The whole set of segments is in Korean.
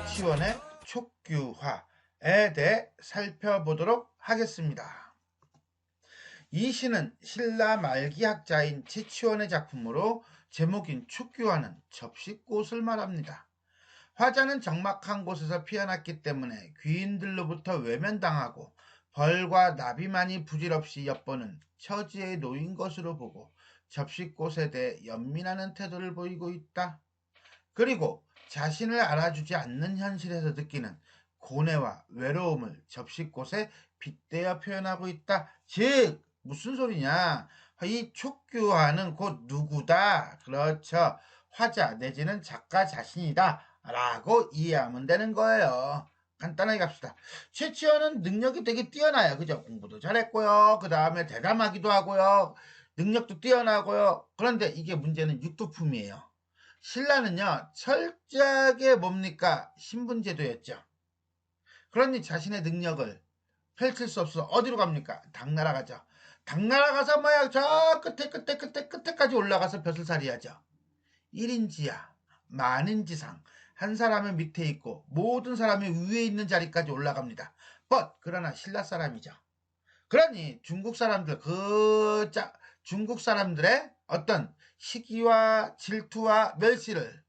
최치원의 촉규화에 대해 살펴보도록 하겠습니다. 이 시는 신라 말기 학자인 최치원의 작품으로 제목인 촉규화는 접시꽃을 말합니다. 화자는 적막한 곳에서 피어났기 때문에 귀인들로부터 외면당하고 벌과 나비만이 부질없이 엿보는 처지에 놓인 것으로 보고 접시꽃에 대해 연민하는 태도를 보이고 있다. 그리고 자신을 알아주지 않는 현실에서 느끼는 고뇌와 외로움을 접시꽃에 빗대어 표현하고 있다. 즉 무슨 소리냐? 이 촉규화는 곧 누구다. 그렇죠. 화자 내지는 작가 자신이다. 라고 이해하면 되는 거예요. 간단하게 갑시다. 최치원은 능력이 되게 뛰어나요. 그죠? 공부도 잘했고요. 그 다음에 대담하기도 하고요. 능력도 뛰어나고요. 그런데 이게 문제는 육두품이에요. 신라는요, 철저하게 뭡니까? 신분제도였죠. 그러니 자신의 능력을 펼칠 수 없어 어디로 갑니까? 당나라 가죠. 당나라 가서 뭐야? 저 끝에 끝에 끝에 끝에까지 올라가서 벼슬살이 하죠. 1인지야, 만인지상, 한 사람의 밑에 있고 모든 사람이 위에 있는 자리까지 올라갑니다. but 그러나 신라 사람이죠. 그러니 중국 사람들 그 자, 중국 사람들의 어떤 시기와 질투와 멸시를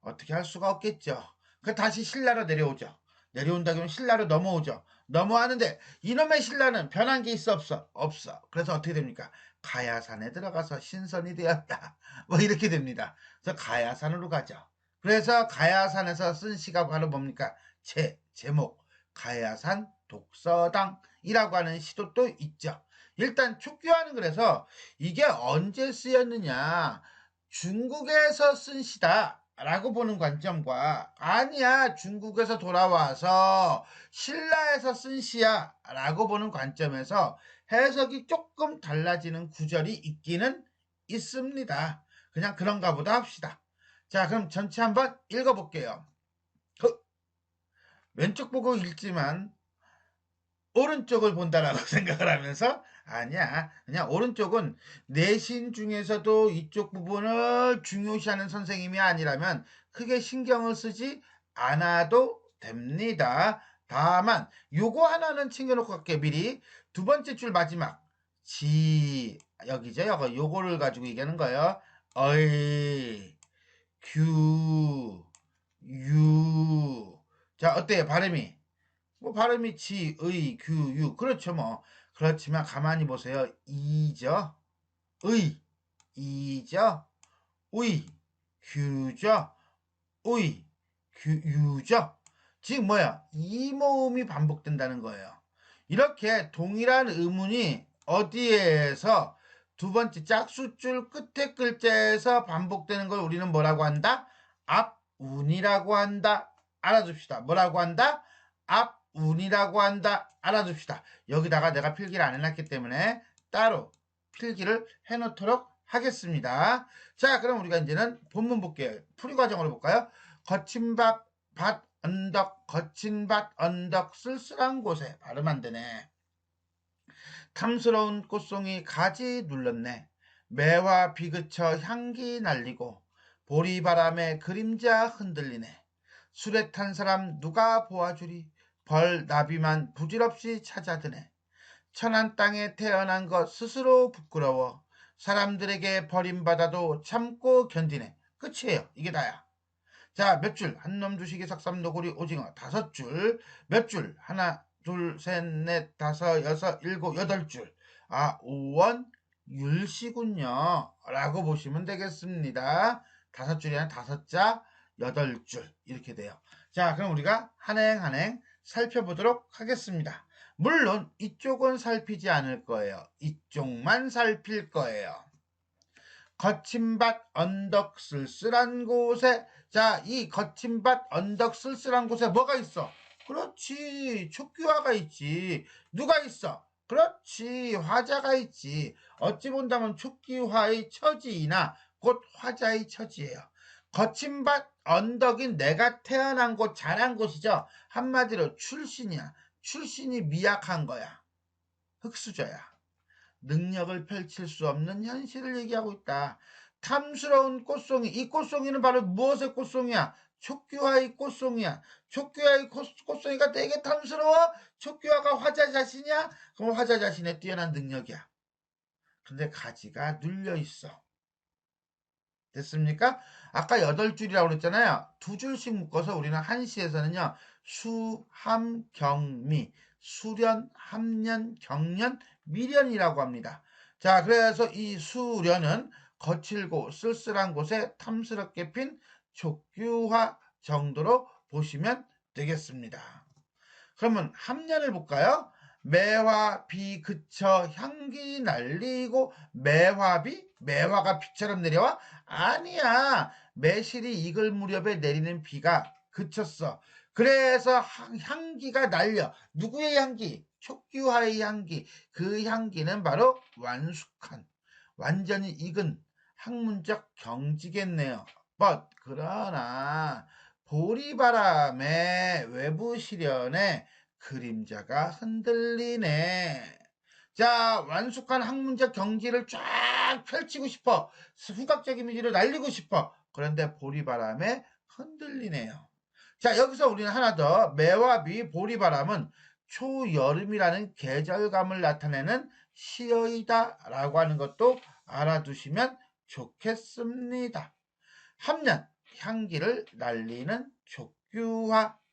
어떻게 할 수가 없겠죠. 그 다시 신라로 내려오죠. 내려온다 그러면 신라로 넘어오죠. 넘어가는데 이놈의 신라는 변한 게 있어 없어? 없어. 그래서 어떻게 됩니까? 가야산에 들어가서 신선이 되었다. 뭐 이렇게 됩니다. 그래서 가야산으로 가죠. 그래서 가야산에서 쓴 시가 바로 뭡니까? 제 제목 가야산 독서당 이라고 하는 시도 또 있죠. 일단 촉규화는 그래서 이게 언제 쓰였느냐 중국에서 쓴 시다. 라고 보는 관점과 아니야 중국에서 돌아와서 신라에서 쓴 시야 라고 보는 관점에서 해석이 조금 달라지는 구절이 있기는 있습니다. 그냥 그런가 보다 합시다. 자 그럼 전체 한번 읽어볼게요. 그, 왼쪽 보고 읽지만 오른쪽을 본다라고 생각을 하면서 아니야. 그냥 오른쪽은 내신 중에서도 이쪽 부분을 중요시하는 선생님이 아니라면 크게 신경을 쓰지 않아도 됩니다. 다만 요거 하나는 챙겨놓고 갈게 미리 두 번째 줄 마지막 지 여기죠. 요거 요거를 가지고 얘기하는 거예요. 어이 규 유. 자 어때요 발음이? 뭐 발음이 지, 의, 규, 유. 그렇죠, 뭐. 그렇지만 가만히 보세요. 이죠. 의, 이죠. 의, 규죠. 의, 규, 유죠. 즉 뭐야? 이 모음이 반복된다는 거예요. 이렇게 동일한 의문이 어디에서 두 번째 짝수줄 끝에 글자에서 반복되는 걸 우리는 뭐라고 한다? 앞운이라고 한다. 알아둡시다. 뭐라고 한다? 앞 운이라고 한다. 알아둡시다. 여기다가 내가 필기를 안 해놨기 때문에 따로 필기를 해놓도록 하겠습니다. 자, 그럼 우리가 이제는 본문 볼게요. 풀이 과정으로 볼까요? 거친 밭, 밭, 언덕, 거친 밭, 언덕, 쓸쓸한 곳에 발음 안 되네. 탐스러운 꽃송이 가지 눌렀네. 매화 비그쳐 향기 날리고 보리바람에 그림자 흔들리네. 술에 탄 사람 누가 보아주리? 벌 나비만 부질없이 찾아드네. 천한 땅에 태어난 것 스스로 부끄러워 사람들에게 버림받아도 참고 견디네. 끝이에요. 이게 다야. 자, 몇 줄? 한놈 두시기 삭삼 노구리 오징어 다섯 줄. 몇 줄? 하나, 둘, 셋, 넷, 다섯, 여섯, 일곱, 여덟 줄. 아, 오원 율시군요. 라고 보시면 되겠습니다. 다섯 줄이 아니라 다섯 자, 여덟 줄. 이렇게 돼요. 자, 그럼 우리가 한행 한행 살펴보도록 하겠습니다. 물론 이쪽은 살피지 않을 거예요. 이쪽만 살필 거예요. 거친 밭 언덕 쓸쓸한 곳에 자 이 거친 밭 언덕 쓸쓸한 곳에 뭐가 있어? 그렇지 촉규화가 있지 누가 있어? 그렇지 화자가 있지 어찌 본다면 촉기화의 처지이나 곧 화자의 처지예요. 거친 밭 언덕인 내가 태어난 곳 자란 곳이죠. 한마디로 출신이야. 출신이 미약한 거야. 흙수저야. 능력을 펼칠 수 없는 현실을 얘기하고 있다. 탐스러운 꽃송이. 이 꽃송이는 바로 무엇의 꽃송이야? 촉규화의 꽃송이야. 촉규화의 꽃송이가 되게 탐스러워. 촉규화가 화자 자신이야. 그럼 화자 자신의 뛰어난 능력이야. 근데 가지가 눌려 있어. 됐습니까? 아까 여덟 줄이라고 그랬잖아요. 두 줄씩 묶어서 우리는 한시에서는요. 수, 함, 경 미, 수련, 함년, 경년, 미련이라고 합니다. 자, 그래서 이 수련은 거칠고 쓸쓸한 곳에 탐스럽게 핀 촉규화 정도로 보시면 되겠습니다. 그러면 함년을 볼까요? 매화 비 그쳐 향기 날리고 매화비? 매화가 비처럼 내려와? 아니야. 매실이 익을 무렵에 내리는 비가 그쳤어. 그래서 향기가 날려. 누구의 향기? 촉규화의 향기. 그 향기는 바로 완숙한, 완전히 익은 학문적 경지겠네요. but 그러나 보리바람의 외부 시련에 그림자가 흔들리네. 자, 완숙한 학문적 경지를 쫙 펼치고 싶어. 후각적 이미지로 날리고 싶어. 그런데 보리바람에 흔들리네요. 자, 여기서 우리는 하나 더. 매화비 보리바람은 초여름이라는 계절감을 나타내는 시어이다 라고 하는 것도 알아두시면 좋겠습니다. 함년, 향기를 날리는 족규화.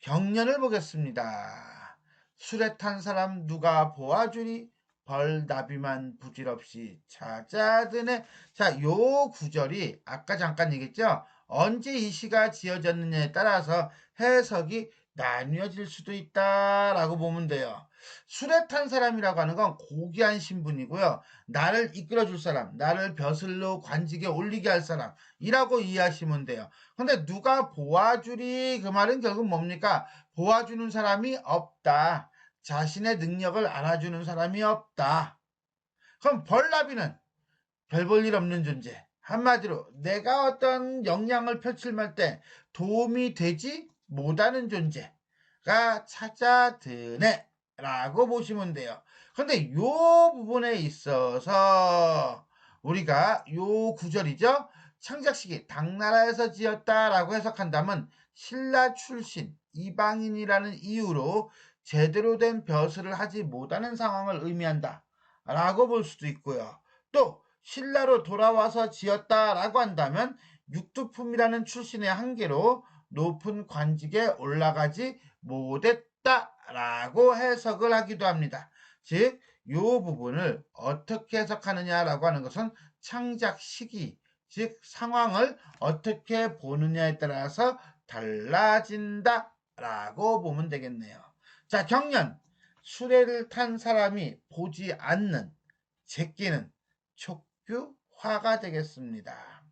경년을 보겠습니다. 술에 탄 사람 누가 보아주니 벌나비만 부질없이 찾아드네. 자, 요 구절이 아까 잠깐 얘기했죠? 언제 이 시가 지어졌느냐에 따라서 해석이 나뉘어질 수도 있다라고 보면 돼요. 술에 탄 사람이라고 하는 건 고귀한 신분이고요. 나를 이끌어줄 사람, 나를 벼슬로 관직에 올리게 할 사람이라고 이해하시면 돼요. 근데 누가 보아주리 그 말은 결국 뭡니까? 보아주는 사람이 없다. 자신의 능력을 알아주는 사람이 없다. 그럼 벌나비는 별 볼 일 없는 존재. 한마디로 내가 어떤 역량을 펼칠 때 도움이 되지 못하는 존재가 찾아드네 라고 보시면 돼요. 근데 요 부분에 있어서 우리가 요 구절이죠. 창작식이 당나라에서 지었다라고 해석한다면 신라 출신 이방인이라는 이유로 제대로 된 벼슬을 하지 못하는 상황을 의미한다 라고 볼 수도 있고요. 또 신라로 돌아와서 지었다라고 한다면 육두품이라는 출신의 한계로 높은 관직에 올라가지 못했다 라고 해석을 하기도 합니다. 즉, 이 부분을 어떻게 해석하느냐라고 하는 것은 창작 시기, 즉 상황을 어떻게 보느냐에 따라서 달라진다라고 보면 되겠네요. 자, 경련. 수레를 탄 사람이 보지 않는 제끼는 촉규화가 되겠습니다.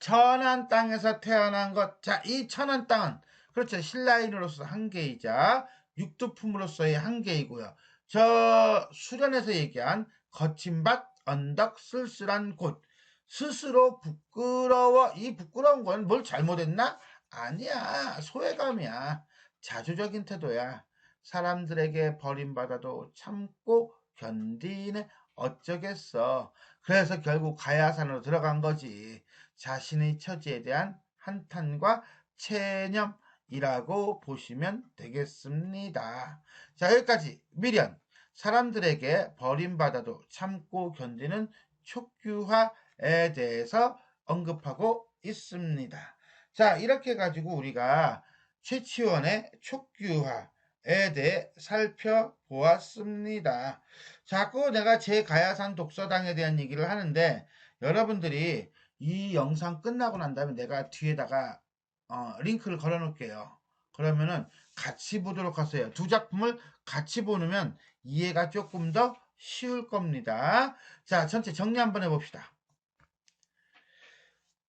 천안 땅에서 태어난 것. 자, 이 천안 땅은 그렇죠. 신라인으로서 한계이자 육두품으로서의 한계이고요. 저 수련에서 얘기한 거친 밭, 언덕, 쓸쓸한 곳. 스스로 부끄러워. 이 부끄러운 건 뭘 잘못했나? 아니야. 소외감이야. 자주적인 태도야. 사람들에게 버림받아도 참고 견디네. 어쩌겠어. 그래서 결국 가야산으로 들어간 거지. 자신의 처지에 대한 한탄과 체념 이라고 보시면 되겠습니다. 자, 여기까지 미련. 사람들에게 버림받아도 참고 견디는 촉규화에 대해서 언급하고 있습니다. 자, 이렇게 가지고 우리가 최치원의 촉규화에 대해 살펴보았습니다. 자꾸 내가 제 가야산 독서당에 대한 얘기를 하는데 여러분들이 이 영상 끝나고 난 다음에 내가 뒤에다가 어, 링크를 걸어 놓을게요. 그러면은 같이 보도록 하세요. 두 작품을 같이 보면 이해가 조금 더 쉬울 겁니다. 자, 전체 정리 한번 해봅시다.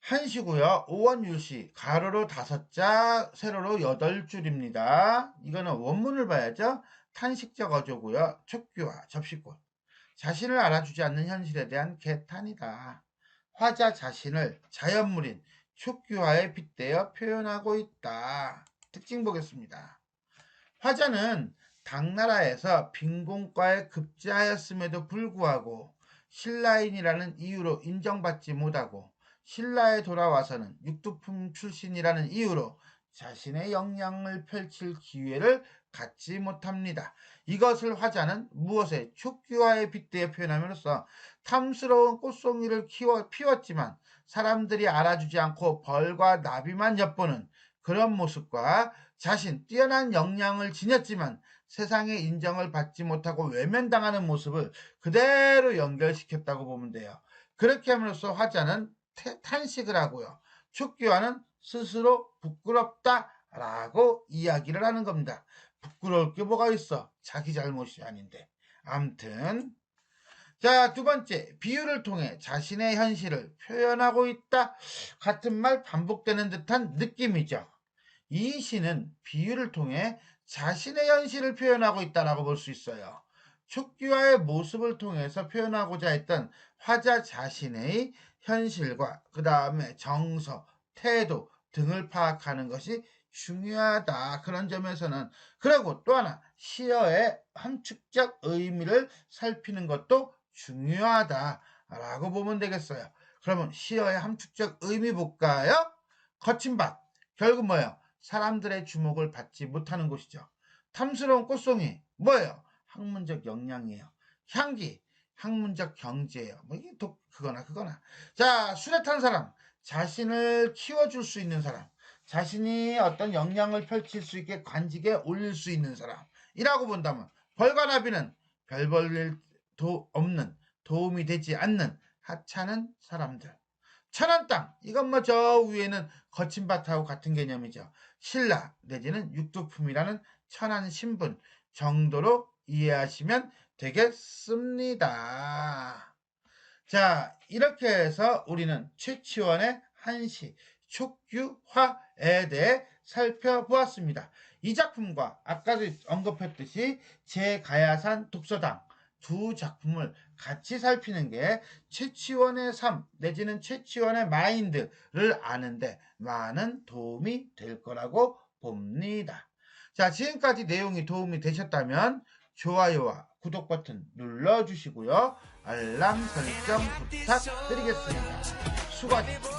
한시고요. 오원율시 가로로 다섯 자, 세로로 여덟 줄입니다. 이거는 원문을 봐야죠. 탄식적 어조고요. 촉규와 접시꽃. 자신을 알아주지 않는 현실에 대한 개탄이다. 화자 자신을 자연물인 촉규화에 빗대어 표현하고 있다. 특징 보겠습니다. 화자는 당나라에서 빈공과에 급제하였음에도 불구하고 신라인이라는 이유로 인정받지 못하고 신라에 돌아와서는 육두품 출신이라는 이유로 자신의 역량을 펼칠 기회를 갖지 못합니다. 이것을 화자는 무엇에 촉규화에 빗대어 표현함으로써 탐스러운 꽃송이를 키워 피웠지만 사람들이 알아주지 않고 벌과 나비만 엿보는 그런 모습과 자신 뛰어난 역량을 지녔지만 세상의 인정을 받지 못하고 외면당하는 모습을 그대로 연결시켰다고 보면 돼요. 그렇게 함으로써 화자는 태- 탄식을 하고요. 촉규화는 스스로 부끄럽다라고 이야기를 하는 겁니다. 부끄러울 게 뭐가 있어? 자기 잘못이 아닌데. 암튼 자, 두 번째, 비유를 통해 자신의 현실을 표현하고 있다. 같은 말 반복되는 듯한 느낌이죠. 이 시는 비유를 통해 자신의 현실을 표현하고 있다라고 볼 수 있어요. 촉규와의 모습을 통해서 표현하고자 했던 화자 자신의 현실과 그 다음에 정서, 태도 등을 파악하는 것이 중요하다. 그런 점에서는 그리고 또 하나 시어의 함축적 의미를 살피는 것도 중요하다라고 보면 되겠어요. 그러면 시어의 함축적 의미 볼까요? 거친 밭. 결국 뭐예요? 사람들의 주목을 받지 못하는 곳이죠. 탐스러운 꽃송이. 뭐예요? 학문적 역량이에요. 향기. 학문적 경지예요. 뭐 이게 또 그거나 그거나. 자, 술에 탄 사람. 자신을 키워줄 수 있는 사람. 자신이 어떤 역량을 펼칠 수 있게 관직에 올릴 수 있는 사람이라고 본다면 벌과 나비는 별 볼일 도 없는 도움이 되지 않는 하찮은 사람들. 천한 땅 이건 뭐저 위에는 거친 밭하고 같은 개념이죠. 신라 내지는 육두품이라는 천한 신분 정도로 이해하시면 되겠습니다. 자 이렇게 해서 우리는 최치원의 한시 촉규화에 대해 살펴보았습니다. 이 작품과 아까도 언급했듯이 제가야산 독서당 두 작품을 같이 살피는 게 최치원의 삶 내지는 최치원의 마인드를 아는데 많은 도움이 될 거라고 봅니다. 자, 지금까지 내용이 도움이 되셨다면 좋아요와 구독 버튼 눌러주시고요. 알람 설정 부탁드리겠습니다. 수고하셨습니다.